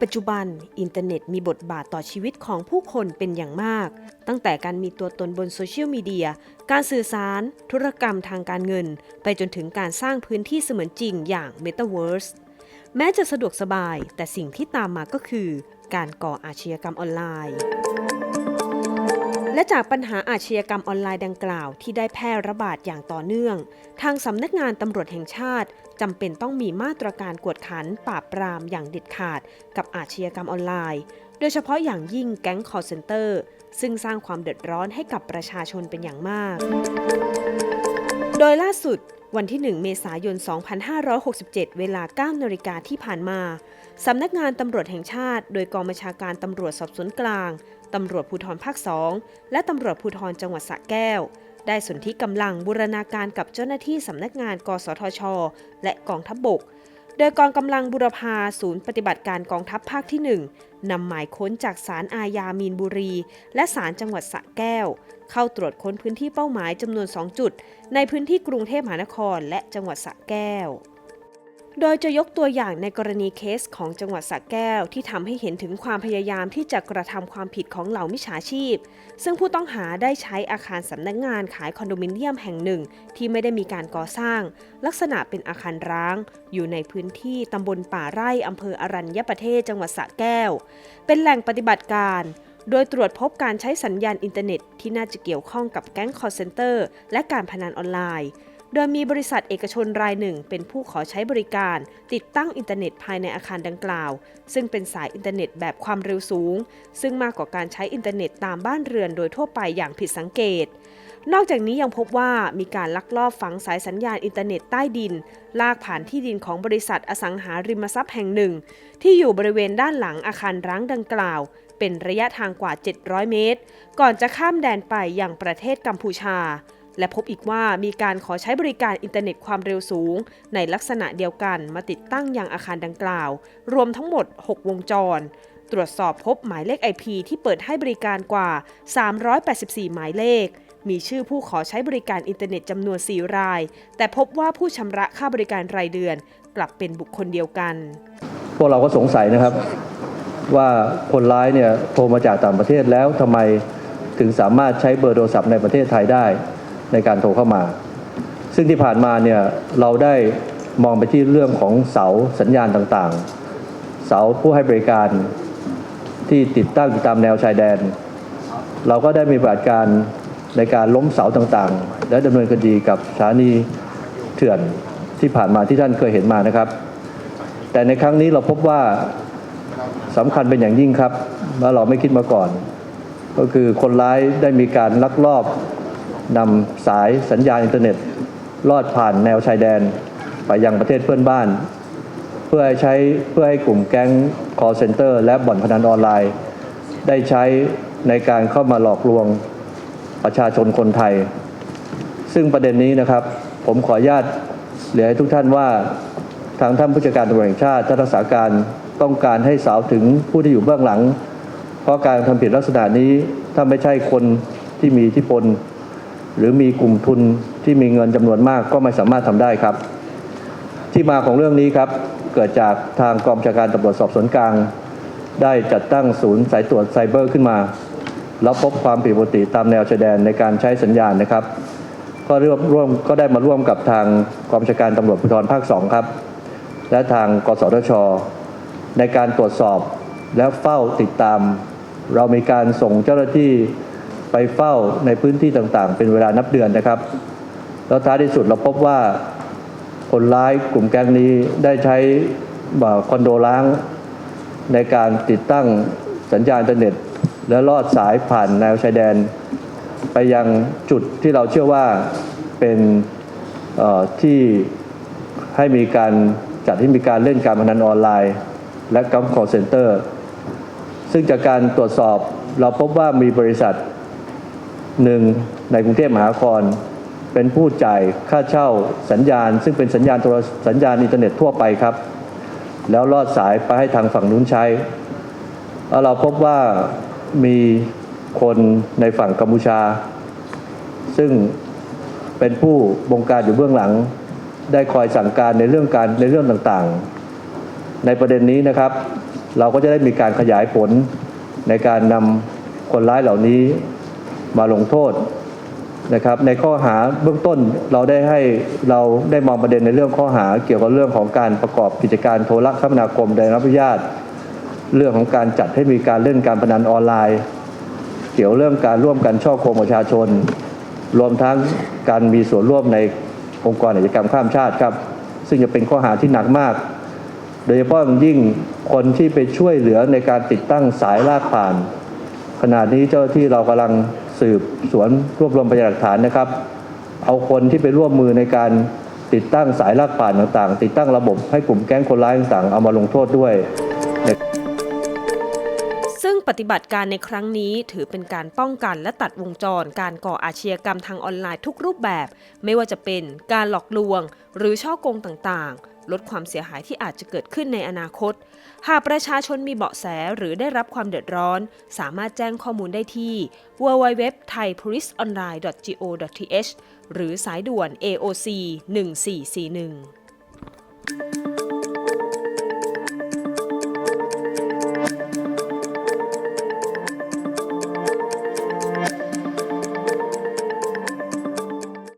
ปัจจุบัน อินเทอร์เน็ตมีบทบาทต่อชีวิตของผู้คนเป็นอย่างมาก ตั้งแต่การมีตัวตนบนโซเชียลมีเดีย การสื่อสาร ธุรกรรมทางการเงิน ไปจนถึงการสร้างพื้นที่เสมือนจริงอย่าง Metaverse แม้จะสะดวกสบาย แต่สิ่งที่ตามมาก็คือ การก่ออาชญากรรมออนไลน์ และจากปัญหาอาชญากรรมออนไลน์ดังกล่าวที่ได้แพร่ระบาดอย่างต่อเนื่อง ทางสำนักงานตำรวจแห่งชาติจำเป็นต้องมีมาตรการกวดขันปราบปรามอย่างเด็ดขาด กับอาชญากรรมออนไลน์ โดยเฉพาะอย่างยิ่งแก๊งคอร์เซนเตอร์ ซึ่งสร้างความเดือดร้อนให้กับประชาชนเป็นอย่างมาก โดยล่าสุดวันที่ 1 เมษายน 2567 เวลา 9 นาฬิกาที่ผ่านมา สำนักงานตำรวจแห่งชาติ โดยกองบัญชาการตำรวจสอบสวนกลาง ตำรวจภูธรภาค 2 และตำรวจภูธรจังหวัดสระแก้ว ได้สนธิกำลังบูรณาการกับเจ้าหน้าที่สำนักงาน กสทช และกองทัพบบก โดยกองกำลังบุรพาศูนย์ปฏิบัติการกองทัพภาคที่ 1นำหมายค้นจากศาลอาญามีนบุรี และศาลจังหวัดสระแก้ว เข้าตรวจค้นพื้นที่เป้าหมายจำนวน 2 จุด ในพื้นที่กรุงเทพมหานครและจังหวัดสระแก้ว โดยจะยกตัวอย่างในกรณีเคสของจังหวัดสระแก้วที่ทำให้เห็นถึงความพยายามที่จะกระทำความผิดของเหล่ามิจฉาชีพ ซึ่งผู้ต้องหาได้ใช้อาคารสำนักงานขายคอนโดมิเนียมแห่งหนึ่ง ที่ไม่ได้มีการก่อสร้าง ลักษณะเป็นอาคารร้าง อยู่ในพื้นที่ตำบลป่าไร่อำเภออรัญญประเทศจังหวัดสระแก้ว เป็นแหล่งปฏิบัติการ โดยตรวจพบการใช้สัญญาณอินเทอร์เน็ตที่น่าจะเกี่ยวข้องกับแก๊งคอร์เซนเตอร์และการพนันออนไลน์ โดยมีบริษัทเอกชนรายหนึ่ง เป็นผู้ขอใช้บริการ ติดตั้งอินเทอร์เน็ตภายในอาคารดังกล่าว ซึ่งเป็นสายอินเทอร์เน็ตแบบความเร็วสูง ซึ่งมากกว่าการใช้อินเทอร์เน็ตตามบ้านเรือนโดยทั่วไปอย่างผิดสังเกต นอกจากนี้ยังพบว่ามีการลักลอบฝังสายสัญญาณอินเทอร์เน็ตใต้ดิน ลากผ่านที่ดินของบริษัทอสังหาริมทรัพย์แห่งหนึ่ง ที่อยู่บริเวณด้านหลังอาคารร้างดังกล่าว เป็นระยะทางกว่า 700 เมตร ก่อนจะข้ามแดนไปยังประเทศกัมพูชา และพบอีกว่ามีการขอใช้บริการอินเทอร์เน็ตความเร็วสูง ในลักษณะเดียวกันมาติดตั้งยังอาคารดังกล่าว รวมทั้งหมด 6 วงจร ตรวจสอบพบหมายเลข IP ที่เปิดให้บริการกว่า 384 หมายเลข มีชื่อผู้ขอใช้บริการอินเทอร์เน็ตจำนวน 4 ราย แต่พบว่าผู้ชำระค่าบริการรายเดือน กลับเป็นบุคคลเดียวกัน พวกเราก็สงสัยนะครับว่าคนร้ายเนี่ยโทรมาจากต่างประเทศแล้วทำไมถึงสามารถใช้เบอร์โทรศัพท์ในประเทศไทยได้ ในการโทรเข้ามา ซึ่งที่ผ่านมาเนี่ยเราได้มองไปที่เรื่องของเสาสัญญาณต่างๆ เสาผู้ให้บริการที่ติดตั้งอยู่ตามแนวชายแดน เราก็ได้มีปฏิบัติการในการล้มเสาต่างๆ และดำเนินคดีกับสถานีเถื่อนที่ผ่านมาที่ท่านเคยเห็นมานะครับ แต่ในครั้งนี้เราพบว่าสำคัญเป็นอย่างยิ่งครับว่าเราไม่คิดมาก่อน ก็คือคนร้ายได้มีการลักลอบ นำสายสัญญาณอินเทอร์เน็ต ลอดผ่านแนวชายแดน ไปยังประเทศเพื่อนบ้าน เพื่อใช้เพื่อให้กลุ่มแก๊ง call center และบ่อนพนันออนไลน์ ได้ใช้ในการเข้ามาหลอกลวงประชาชนคนไทย ซึ่งประเด็นนี้นะครับ ผมขออนุญาตเรียนให้ทุกท่านว่าทางท่านผู้จัดการตำรวจแห่งชาติท่านรักษาการต้องการให้สาวถึงผู้ที่อยู่เบื้องหลัง เพราะการทำผิดลักษณะนี้ถ้าไม่ใช่คนที่มีอิทธิพล หรือมีกลุ่มทุนที่มีเงินจำนวนมากก็ไม่สามารถทำได้ครับ ที่มาของเรื่องนี้ครับเกิดจากทางกองชาการตำรวจสอบสวนกลาง ได้จัดตั้งศูนย์สายตรวจไซเบอร์ขึ้นมา แล้วพบความผิดปกติตามแนวชายแดนในการใช้สัญญาณนะครับ ก็ร่วมร่วมก็ได้มาร่วมกับทางกองชาการตำรวจภูธรภาค 2 ครับ และทางกสทช ในการตรวจสอบและเฝ้าติดตาม เรามีการส่งเจ้าหน้าที่ ไปเฝ้าในพื้นที่ต่างๆ เป็นเวลานับเดือนนะครับ แล้วท้ายที่สุดเราพบว่าคนร้ายกลุ่มแก๊งนี้ได้ใช้คอนโดล้าง ในการติดตั้งสัญญาณอินเทอร์เน็ต และลอดสายผ่านแนวชายแดน ไปยังจุดที่เราเชื่อว่าเป็นที่ให้มีการจัดให้มีการเล่นการพนันออนไลน์ และกัมคอร์เซ็นเตอร์ ซึ่งจากการตรวจสอบเราพบว่ามีบริษัท หนึ่งในกรุงเทพมหานคร เป็นผู้จ่ายค่าเช่าสัญญาณ ซึ่งเป็นสัญญาณโทรสัญญาณอินเทอร์เน็ตทั่วไปครับ แล้วลอดสายไปให้ทางฝั่งนู้นใช้แล้วเราพบว่ามีคนในฝั่งกัมพูชา ซึ่งเป็นผู้บงการอยู่เบื้องหลัง ได้คอยสั่งการในเรื่องการในเรื่องต่างๆ ในประเด็นนี้นะครับ เราก็จะได้มีการขยายผลในการนำคนร้ายเหล่านี้ มาลงโทษนะครับ ในข้อหาเบื้องต้นเราได้ให้เราได้มองประเด็นในเรื่องข้อหาเกี่ยวกับเรื่องของการประกอบกิจการโทรคมนาคมโดยรับอนุญาต เรื่องของการจัดให้มีการเล่นการพนันออนไลน์ เกี่ยวเรื่องการร่วมกันช่อโกงประชาชน รวมทั้งการมีส่วนร่วมในองค์กรอาชญากรรมข้ามชาติครับ ซึ่งจะเป็นข้อหาที่หนักมาก โดยเฉพาะยิ่งคนที่ไปช่วยเหลือในการติดตั้งสายลากผ่าน ขณะนี้เจ้าหน้าที่เรากำลัง สืบสวนรวบรวมพยานหลักฐานนะครับ เอาคนที่ไปร่วมมือในการติดตั้งสายลากผ่านต่างๆ ติดตั้งระบบให้กลุ่มแก๊งคนร้ายต่างๆเอามาลงโทษด้วย ซึ่งปฏิบัติการในครั้งนี้ถือเป็นการป้องกันและตัดวงจร การก่ออาชญากรรมทางออนไลน์ทุกรูปแบบ ไม่ว่าจะเป็นการหลอกลวง หรือช่อโกงต่างๆ ลดความเสียหายที่อาจจะเกิดขึ้นในอนาคต หากประชาชนมีเบาะแสหรือได้รับความเดือดร้อน สามารถแจ้งข้อมูลได้ที่ www.thaipoliceonline.go.th หรือสายด่วน AOC 1441